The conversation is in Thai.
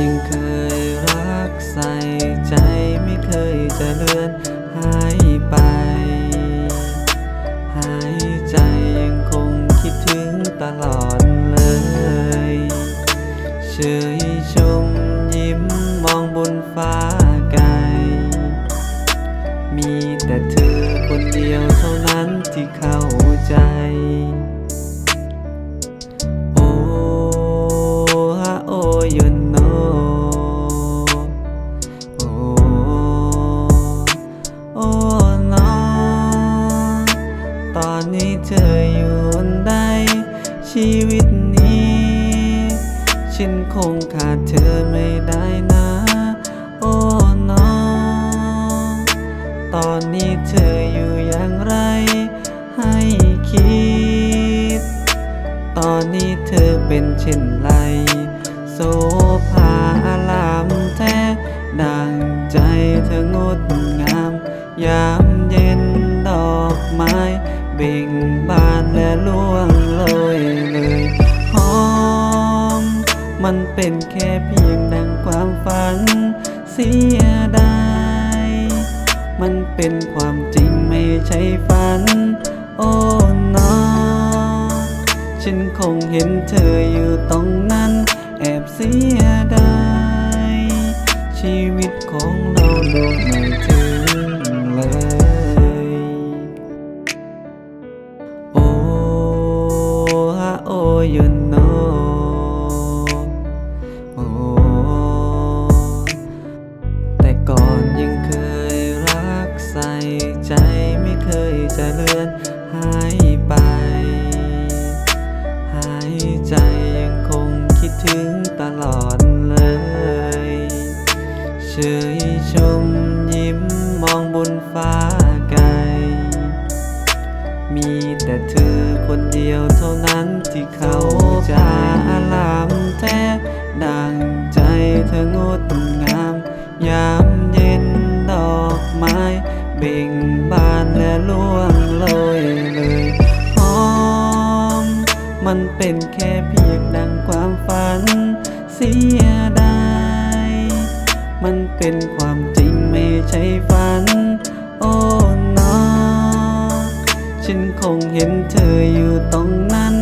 ยิ่งเคยรักใส่ใจไม่เคยจะเลือนหายไป ตอนนี้เธออยู่ใดชีวิตนี้ ฉันคงขาดเธอไม่ได้นะ โอ้น้องตอนนี้เธออยู่อย่างไร ให้คิด ตอนนี้เธอเป็นเช่นไรโซภาอารามแท้ดังใจเธองดงามยาม มันเป็นแค่เพียงดังความฝัน เสียดาย มันเป็นความจริงไม่ใช่ฝัน โอ้น้อฉันคงเห็นเธออยู่ตรงนั้น แอบเสียดาย ชีวิตของเราลงไม่ถึงเลยโอ้ฮะโอยน เลือนหายไป หายใจยังคงคิดถึงตลอดเลย เฉยชมยิ้มมองบนฟ้าไกล มีแต่เธอคนเดียวเท่านั้นที่เข้าใจอาราม เบ่งบานและล่วงโรยเลยหอม มันเป็นแค่เพียงดังความฝัน เสียดายมันเป็นความจริงไม่ใช่ฝัน โอ้น้องฉันคงเห็นเธออยู่ตรงนั้น